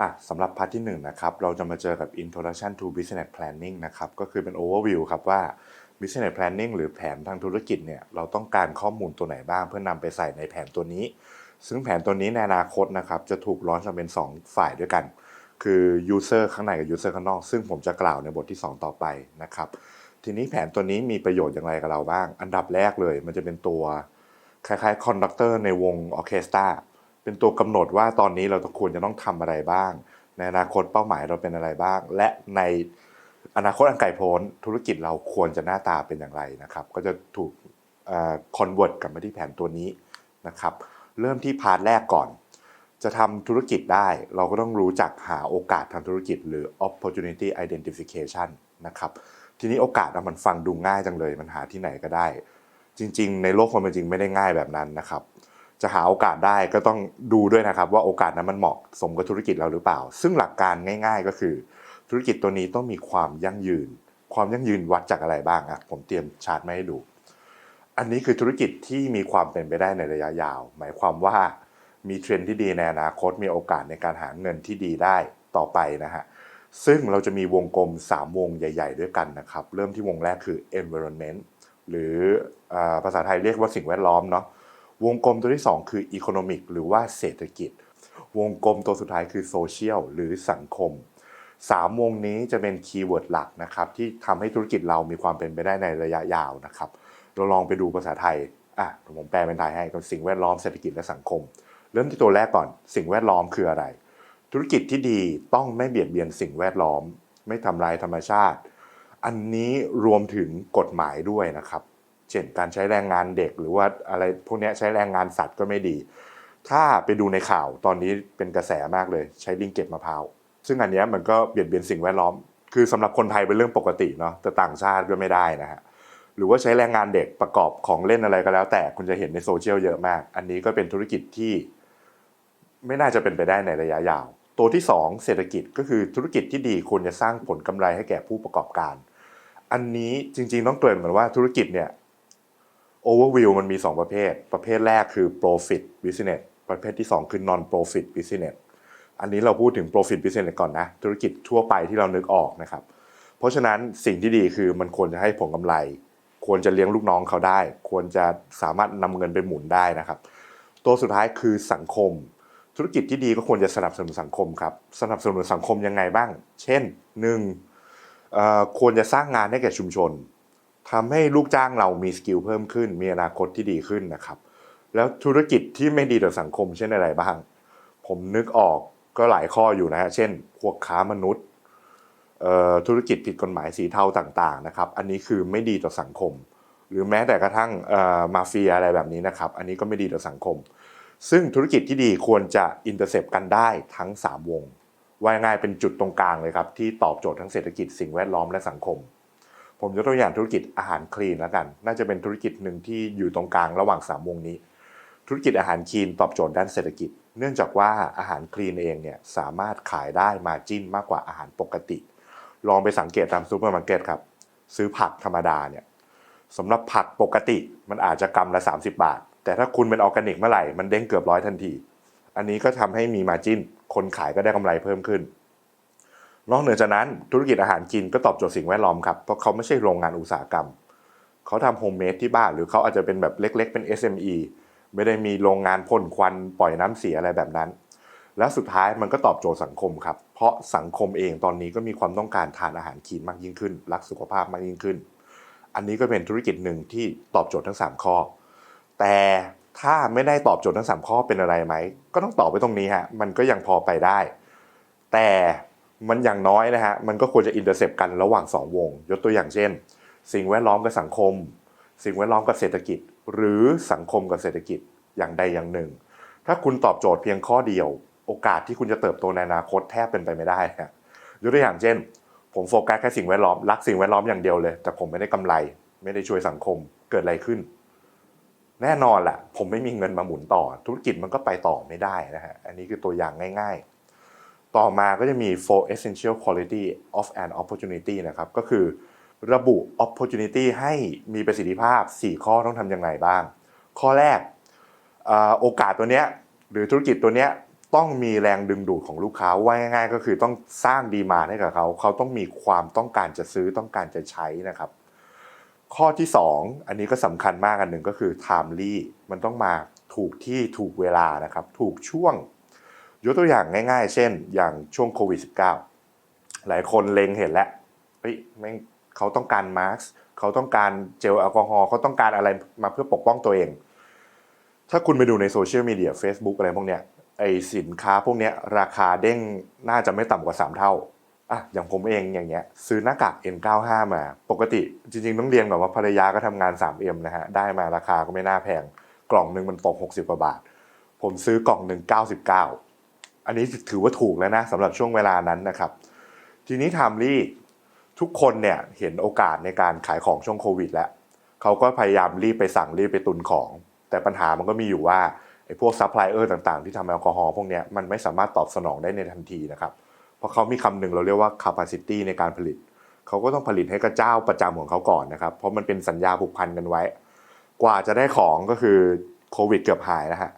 อะสำหรับพาร์ทที่1นะครับเราจะมาเจอกับ Introduction to Business Planning นะครับก็คือเป็น Overview ครับว่า Business Planning หรือแผนทางธุรกิจเนี่ยเราต้องการข้อมูลตัวไหนบ้าง เพื่อนำไปใส่ในแผนตัวนี้ ซึ่งแผนตัวนี้ในอนาคตนะครับจะถูกร้อนจะเป็น 2 ฝ่ายด้วยกัน คือ User ข้างในกับ User ข้างนอก ซึ่งผมจะกล่าวในบทที่ 2 ต่อไปนะครับทีนี้แผนตัวนี้มีประโยชน์อย่างไรกับเราบ้าง อันดับแรกเลย มันจะเป็นตัวคล้ายๆคอนดักเตอร์ในวงออเคสตรา เป็นตัวกำหนดว่าตอนนี้เราควรจะต้องทำอะไรบ้าง ในอนาคตเป้าหมายเราเป็นอะไรบ้าง และในอนาคตอันไกลโพ้นธุรกิจเราควรจะหน้าตาเป็นอย่างไรนะครับ ก็จะถูกคอนเวิร์ตกลับมาที่แผนตัวนี้นะครับ เริ่มที่พาร์ทแรกก่อน จะทำธุรกิจได้ เราก็ต้องรู้จักหาโอกาสทางธุรกิจ หรือ opportunity identification นะครับ ทีนี้โอกาสมันฟังดูง่ายจังเลย มันหาที่ไหนก็ได้ จริง ๆ ในโลกความเป็นจริงไม่ได้ง่ายแบบนั้นนะครับ จะหาโอกาสได้ก็ต้องดูด้วยนะครับ ว่าโอกาสนั้นมันเหมาะสมกับธุรกิจเราหรือเปล่า ซึ่งหลักการง่าย ๆ ก็คือ ธุรกิจตัวนี้ต้องมีความยั่งยืน ความยั่งยืนวัดจากอะไรบ้างอะผมเตรียมชาร์ตมาให้ดู อันนี้คือธุรกิจที่มีความเป็นไปได้ในระยะยาว หมายความว่ามีเทรนด์ที่ดีในอนาคตมีโอกาสในการหาเงินที่ดีได้ต่อไปนะฮะซึ่งเราจะมีวงกลม 3 วงใหญ่ ๆ ด้วยกันนะครับ เริ่มที่วงแรกคือ environment หรืออภาษาไทยเรียกว่าสิ่งแวดล้อมเนาะ วงกลมตัวที่ 2 คือ economic หรือว่าเศรษฐกิจ วงกลมตัวสุดท้ายคือ social หรือสังคม 3 วงนี้จะเป็นคีย์เวิร์ดหลักนะครับที่ทำให้ธุรกิจเรามีความเป็นไปได้ในระยะยาวนะครับ เราลองไปดูภาษาไทยอะผมแปลเป็นไทยให้ก็สิ่งแวดล้อมเศรษฐกิจและสังคม เริ่มที่ตัวแรกก่อน สิ่งแวดล้อมคืออะไร ธุรกิจที่ดีต้องไม่เบียดเบียนสิ่งแวดล้อม ไม่ทำลายธรรมชาติ อันนี้รวมถึงกฎหมายด้วยนะครับ เช่นการใช้แรงงานเด็กหรือว่าอะไรพวกนี้ใช้แรงงานสัตว์ก็ไม่ดี ถ้าไปดูในข่าวตอนนี้เป็นกระแสมากเลย ใช้ลิงเก็บมะพร้าวซึ่งอันนี้มันก็เบียดเบียนสิ่งแวดล้อม คือสำหรับคนไทยเป็นเรื่องปกติเนาะแต่ต่างชาติก็ไม่ได้นะฮะหรือว่าใช้แรงงานเด็กประกอบของเล่นอะไรก็แล้ว แต่คุณจะเห็นในโซเชียลเยอะมาก อันนี้ก็เป็นธุรกิจที่ ไม่น่าจะเป็นไปได้ในระยะยาว ตัวที่สองเศรษฐกิจก็คือธุรกิจที่ดีควรจะสร้างผลกำไรให้แก่ผู้ประกอบการ อันนี้จริงๆต้องเตือนเหมือนว่าธุรกิจเนี่ย overview มันมี 2 ประเภท ประเภทแรกคือ profit business ประเภทที่ 2 คือ non profit business อันนี้เราพูดถึง profit business ก่อนนะ ธุรกิจทั่วไปที่เรานึกออกนะครับ เพราะฉะนั้นสิ่งที่ดีคือมันควรจะให้ผลกำไร ควรจะเลี้ยงลูกน้องเขาได้ ควรจะสามารถนำเงินไปหมุนได้นะครับ ตัวสุดท้ายคือสังคม ธุรกิจที่ดีก็ควรจะสนับสนุนสังคมครับ สนับสนุนสังคมยังไงบ้าง เช่นหนึ่งควรจะสร้างงานให้แก่ชุมชน ทำให้ลูกจ้างเรามีสกิลเพิ่มขึ้น มีอนาคตที่ดีขึ้นนะครับ แล้วธุรกิจที่ไม่ดีต่อสังคมเช่นอะไรบ้าง ผมนึกออกก็หลายข้ออยู่นะฮะเช่น พวกค้ามนุษย์ธุรกิจผิดกฎหมายสีเทาต่างๆนะครับ อันนี้คือไม่ดีต่อสังคม หรือแม้แต่กระทั่งมาเฟียอะไรแบบนี้นะครับ อันนี้ก็ไม่ดีต่อสังคม ซึ่งธุรกิจที่ดีควรจะอินเตอร์เซปกันได้ทั้ง 3 วง ว่าง่ายเป็นจุดตรงกลางเลยครับ ที่ตอบโจทย์ทั้งเศรษฐกิจสิ่งแวดล้อมและสังคม ผมยกตัวอย่างธุรกิจอาหารคลีนแล้วกัน น่าจะเป็นธุรกิจหนึ่งที่อยู่ตรงกลางระหว่าง3วงนี้ ธุรกิจอาหารคลีนตอบโจทย์ด้านเศรษฐกิจ เนื่องจากว่าอาหารคลีนเองเนี่ยสามารถขายได้มาจิ้นมากกว่าอาหารปกติ ลองไปสังเกตตามซูเปอร์มาร์เก็ตครับซื้อผักธรรมดาเนี่ยสำหรับผักปกติมันอาจจะกำละ 30 บาท แต่ถ้าคุณเป็นออร์แกนิกเมื่อไหร่มันเด้งเกือบร้อยทันที อันนี้ก็ทำให้มีมาจิ้นคนขายก็ได้กำไรเพิ่มขึ้น นอกเหนือจากนั้นธุรกิจอาหารกินก็ตอบโจทย์สิ่งแวดล้อมครับ เพราะเขาไม่ใช่โรงงานอุตสาหกรรม เขาทำโฮมเมดที่บ้าน หรือเขาอาจจะเป็นแบบเล็ก ๆ เป็น SME ไม่ได้มีโรงงานพ่นควันปล่อยน้ำเสียอะไรแบบนั้น และสุดท้ายมันก็ตอบโจทย์สังคมครับ เพราะสังคมเองตอนนี้ก็มีความต้องการทานอาหารคีนมากยิ่งขึ้น รักสุขภาพมากยิ่งขึ้น อันนี้ก็เป็นธุรกิจหนึ่งที่ตอบโจทย์ทั้ง 3 ข้อ แต่ถ้าไม่ได้ตอบโจทย์ทั้ง 3 ข้อเป็นอะไรไหมก็ต้องตอบไปตรงนี้ฮะมันก็ยังพอไปได้ แต่ มันอย่างน้อยนะฮะมันก็ควรจะอินเตอร์เซปกันระหว่าง 2 วง ยกตัวอย่างเช่น สิ่งแวดล้อมกับสังคม สิ่งแวดล้อมกับเศรษฐกิจ หรือสังคมกับเศรษฐกิจอย่างใดอย่างหนึ่ง ถ้าคุณตอบโจทย์เพียงข้อเดียว โอกาสที่คุณจะเติบโตในอนาคตแทบเป็นไปไม่ได้ฮะยกตัวอย่างเช่น ผมโฟกัสแค่สิ่งแวดล้อมรักสิ่งแวดล้อมอย่างเดียวเลย แต่ผมไม่ได้กำไร ไม่ได้ช่วยสังคมเกิดอะไรขึ้น แน่นอนแหละผมไม่มีเงินมาหมุนต่อ ธุรกิจมันก็ไปต่อไม่ได้นะฮะอันนี้คือตัวอย่างง่าย ๆ ต่อมาก็จะมี four essential quality of an opportunity นะครับ ก็คือระบุ opportunity ให้มีประสิทธิภาพ 4 ข้อต้องทำยังไงบ้าง ข้อแรกโอกาสตัวเนี้ยหรือธุรกิจตัวเนี้ยต้องมีแรงดึงดูดของลูกค้าว่าง่ายๆ ก็คือต้องสร้างดีมาให้กับเขา เขาต้องมีความต้องการจะซื้อต้องการจะใช้นะครับ ข้อที่ 2 อันนี้ก็สำคัญมากอันหนึ่งก็คือ timely มันต้องมาถูกที่ถูกเวลานะครับ ถูกช่วง ยกตัวอย่างง่าย ๆ เช่น อย่างช่วงโควิด -19 หลายคนเล็งเห็นแล้วเฮ้ยแม่งเขาต้องการมาสก์เขาต้องการเจลแอลกอฮอล์เขาต้องการอะไรมาเพื่อปกป้องตัวเอง ถ้าคุณไปดูในโซเชียลมีเดีย Facebook อะไรพวกเนี้ยไอสินค้าพวกเนี้ยราคาเด้งน่าจะไม่ต่ำกว่า 3 เท่าอะอย่างผมเองอย่างเงี้ยซื้อหน้ากาก N95 มา ปกติจริง ๆ ต้องเรียนก่อนว่าภรรยาก็ทำงาน 3M นะฮะ ได้มาราคาก็ไม่น่าแพง กล่องหนึ่งมันตก 60กว่าบาท ผมซื้อกล่องหนึ่ง99 อันนี้ถือว่าถูกแล้วนะสำหรับช่วงเวลานั้นนะครับ ทีนี้ทามลี่ทุกคนเนี่ยเห็นโอกาสในการขายของช่วงโควิด แล้วเขาก็พยายามรีบไปสั่งรีบไปตุนของ แต่ปัญหามันก็มีอยู่ว่าไอ้พวกซัพพลายเออร์ต่างๆ ที่ทำแอลกอฮอล์พวกนี้มันไม่สามารถตอบสนองได้ในทันทีนะครับเพราะเขามีคำหนึ่งเราเรียกว่า capacity ในการผลิต เขาก็ต้องผลิตให้กับเจ้าประจำของเขาก่อนนะครับ เพราะมันเป็นสัญญาผูกพันกันไว้ กว่าจะได้ของก็คือโควิดเกือบหายนะฮะ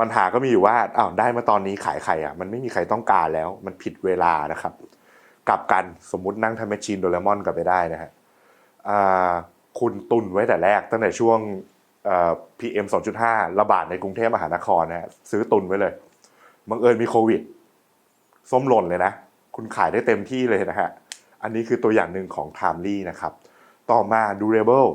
ปัญหาก็มีอยู่ว่าอ้าวได้มาตอนนี้ขายใครอะมันไม่มีใครต้องการแล้ว มันผิดเวลานะครับกลับกันสมมุตินั่งทำแมชชีนโดเรมอนกลับไปได้นะฮะคุณตุนไว้แต่แรกตั้งแต่ช่วงพีเอ่อ PM 2.5ระบาดในกรุงเทพมหานครนะฮะซื้อตุนไว้เลยบังเอิญมีโควิดส้มหล่นเลยนะ คุณขายได้เต็มที่เลยนะฮะ อันนี้คือตัวอย่างหนึ่งของ Timely นะครับ ต่อมา Durable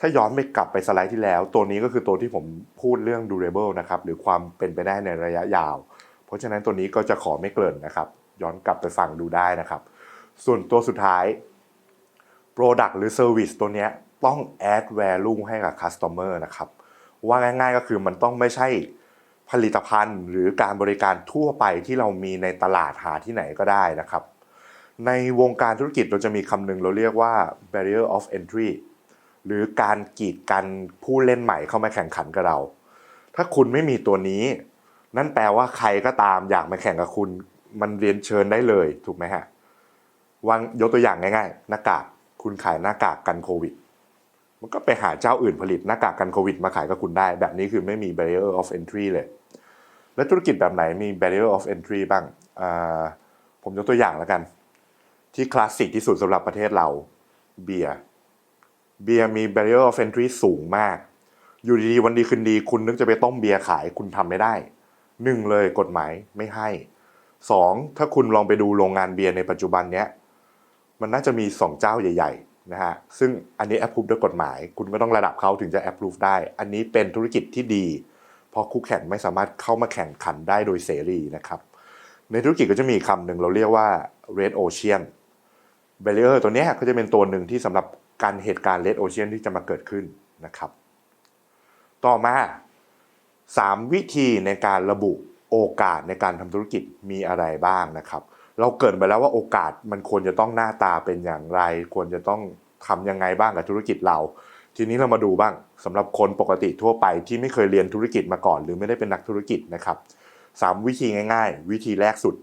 ถ้าย้อนไปกลับไปสไลด์ที่แล้ว ตัวนี้ก็คือตัวที่ผมพูดเรื่อง Durable นะครับหรือความเป็นไปได้ในระยะยาว เพราะฉะนั้นตัวนี้ก็จะขอไม่เกินนะครับ ย้อนกลับไปฟังดูได้นะครับ ส่วนตัวสุดท้าย Product หรือ Service ตัวนี้ต้อง add value ให้กับ Customer นะครับว่าง่าย ๆ ก็คือมันต้องไม่ใช่ผลิตภัณฑ์หรือการบริการทั่วไปที่เรามีในตลาดหาที่ไหนก็ได้นะครับ ในวงการธุรกิจเราจะมีคำหนึ่งเราเรียกว่า barrier of entry หรือการกีดกันผู้เล่นใหม่เข้ามาแข่งขันกับเรา ถ้าคุณไม่มีตัวนี้ นั่นแปลว่าใครก็ตามอยากมาแข่งกับคุณ มันเรียนเชิญได้เลยถูกไหมฮะวางยกตัวอย่างง่ายๆหน้ากากคุณขายหน้ากากกันโควิด มันก็ไปหาเจ้าอื่นผลิตหน้ากากกันโควิด มาขายกับคุณได้ แบบนี้คือไม่มี barrier of entry เลย แล้วธุรกิจแบบไหนมี barrier of entry บ้างผมยกตัวอย่างแล้วกัน ที่คลาสสิกที่สุดสำหรับประเทศเราเบียร์ เบียร์มี barrier of entry สูงมาก อยู่ดีๆวันดีคืนดี คุณนึกจะไปต้มเบียร์ขายคุณทำไม่ได้หนึ่งเลยกฎหมายไม่ให้สองถ้าคุณลองไปดูโรงงานเบียร์ในปัจจุบันเนี้ยมันน่าจะมีสองเจ้าใหญ่ ๆ นะฮะ ซึ่งอันนี้ approve ด้วยกฎหมาย คุณก็ต้องระดับเขาถึงจะ approve ได้ อันนี้เป็นธุรกิจที่ดี เพราะคู่แข่งไม่สามารถเข้ามาแข่งขันได้โดยเสรีนะครับ ในธุรกิจก็จะมีคำหนึ่งเราเรียกว่า red ocean barrier ตัวนี้ก็จะเป็นตัวหนึ่งที่สำหรับ การเหตุการณ์ red ocean ที่จะมาเกิดขึ้นนะครับ ต่อมา 3 วิธีในการระบุโอกาสในการทำธุรกิจมีอะไรบ้างนะครับ เราเกิดไปแล้วว่าโอกาสมันควรจะต้องหน้าตาเป็นอย่างไร ควรจะต้องทำยังไงบ้างกับธุรกิจเรา ทีนี้เรามาดูบ้างสำหรับคนปกติทั่วไปที่ไม่เคยเรียนธุรกิจมาก่อน หรือไม่ได้เป็นนักธุรกิจนะครับสามวิธีง่าย ๆ วิธีแรกสุด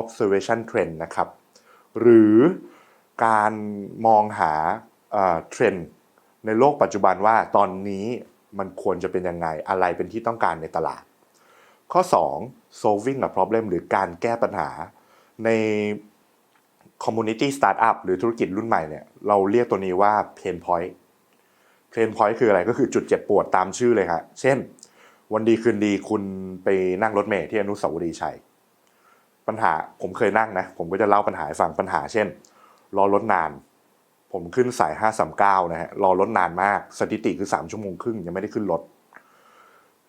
observation trend นะครับ หรือการมองหา เทรนด์ในโลกปัจจุบันว่าตอนนี้มันควรจะเป็นยังไงอะไรเป็นที่ต้องการในตลาด ข้อ 2 solving a problem หรือการแก้ปัญหาใน community startup หรือธุรกิจรุ่นใหม่เนี่ยเราเรียกตัวนี้ว่า pain point pain point คืออะไรก็คือจุดเจ็บปวดตามชื่อเลยครับเช่น วันดีคืนดีคุณไปนั่งรถเมล์ที่อนุสาวรีย์ชัยปัญหาผมเคยนั่งนะ ผมก็จะเล่าปัญหาให้ฟังปัญหาเช่น รอรถนาน ผมขึ้นสาย 539 นะฮะ รอรถนานมาก สถิติคือ 3 ชั่วโมงครึ่งยังไม่ได้ขึ้นรถ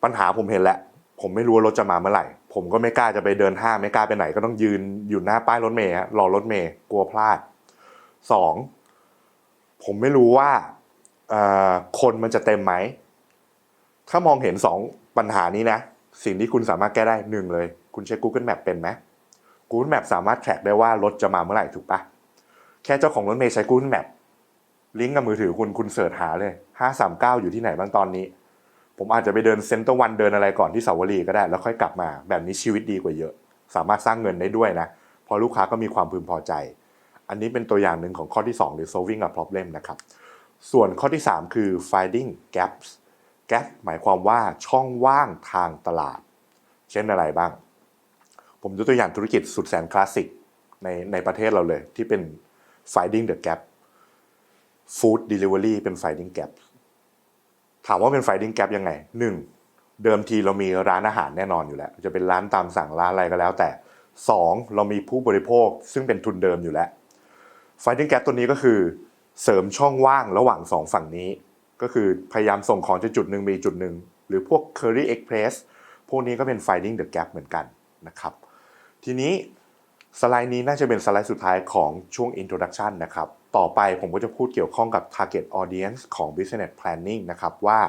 ปัญหาผมเห็นแหละ ผมไม่รู้ว่ารถจะมาเมื่อไหร่ ผมก็ไม่กล้าจะไปเดินห้างไม่กล้าไปไหน ก็ต้องยืนอยู่หน้าป้ายรถเมล์รอรถเมล์กลัวพลาดสองผมไม่รู้ว่าคนมันจะเต็มไหม ถ้ามองเห็นสองปัญหานี้นะ สิ่งที่คุณสามารถแก้ได้หนึ่งเลย คุณใช้ Google Map เป็นไหม Google Map สามารถ track ได้ว่ารถจะมาเมื่อไหร่ถูกปะแค่เจ้าของรถเมล์ใช้ Google Map ลิงก์กับมือถือคุณคุณเสิร์ชหาเลย539อยู่ที่ไหนบ้างตอนนี้ ผมอาจจะไปเดินเซ็นเตอร์วันเดินอะไรก่อนที่เสาวรีก็ได้ แล้วค่อยกลับมา แบบนี้ชีวิตดีกว่าเยอะ สามารถสร้างเงินได้ด้วยนะพอลูกค้าก็มีความพึงพอใจ อันนี้เป็นตัวอย่างหนึ่งของข้อที่ 2 หรือ solving a problem นะครับ ส่วนข้อที่ 3 คือ finding gaps gap หมายความว่าช่องว่างทางตลาด เช่นอะไรบ้าง ผมยกตัวอย่างธุรกิจสุดแสนคลาสสิกในในประเทศเราเลย ที่เป็น finding the gap food delivery เป็น finding gap ถามว่าเป็น finding gap ยังไงหนึ่งเดิมทีเรามีร้านอาหารแน่นอนอยู่แล้ว จะเป็นร้านตามสั่งร้านอะไรก็แล้ว แต่สองเรามีผู้บริโภคซึ่งเป็นทุนเดิมอยู่แล้ว finding gap ตัวนี้ก็คือ เสริมช่องว่างระหว่างสองฝั่งนี้ ก็คือพยายามส่งของจากจุดหนึ่งไปอีจุดหนึ่งหรือพวก Curry Express พวกนี้ก็เป็น finding the gap เหมือนกันนะครับ ทีนี้ สไลด์นี้น่าจะเป็นสไลด์สุดท้ายของช่วง introduction นะครับ ต่อไปผมก็จะพูดเกี่ยวข้องกับ target audience ของ business planning นะครับ ว่า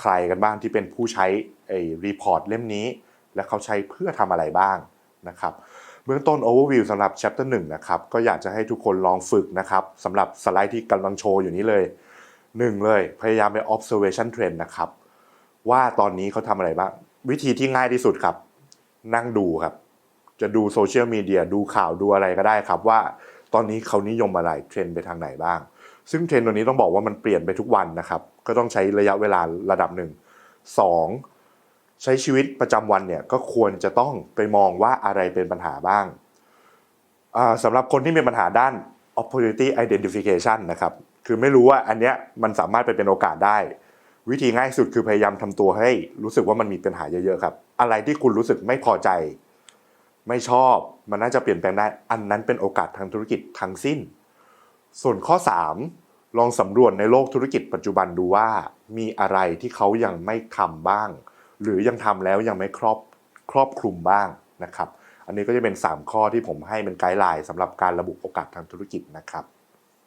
ใครกันบ้างที่เป็นผู้ใช้ไอ้ report เล่มนี้ และเขาใช้เพื่อทำอะไรบ้างนะครับเบื้องต้น overview สำหรับ chapter 1นะครับ ก็อยากจะให้ทุกคนลองฝึกนะครับสำหรับสไลด์ที่กำลังโชว์อยู่นี้เลย 1 เลย พยายามไป observation trend นะครับ ว่าตอนนี้เขาทำอะไรบ้าง วิธีที่ง่ายที่สุดครับ นั่งดูครับ จะดูโซเชียลมีเดียดูข่าวดูอะไรก็ได้ครับว่า ตอนนี้เขานิยมอะไรเทรนไปทางไหนบ้าง ซึ่งเทรนตัวนี้ต้องบอกว่ามันเปลี่ยนไปทุกวันนะครับ ก็ต้องใช้ระยะเวลาระดับหนึ่งสองใช้ชีวิตประจำวันเนี่ยก็ควรจะต้องไปมองว่าอะไรเป็นปัญหาบ้างอ่าสำหรับคนที่มีปัญหาด้าน opportunity identification นะครับคือไม่รู้ว่าอันเนี้ยมันสามารถไปเป็นโอกาสได้ วิธีง่ายสุดคือพยายามทำตัวให้รู้สึกว่ามันมีปัญหาเยอะๆครับ อะไรที่คุณรู้สึกไม่พอใจ ไม่ชอบมันน่าจะเปลี่ยนแปลงได้ อันนั้นเป็นโอกาสทางธุรกิจทั้งสิ้น ส่วนข้อ 3 ลองสำรวจในโลกธุรกิจปัจจุบันดูว่า มีอะไรที่เขายังไม่ทำบ้าง หรือยังทำแล้วยังไม่ครอบครอบคลุมบ้างนะครับ อันนี้ก็จะเป็น 3 ข้อที่ผมให้เป็นไกด์ไลน์สำหรับการระบุโอกาสทางธุรกิจนะครับ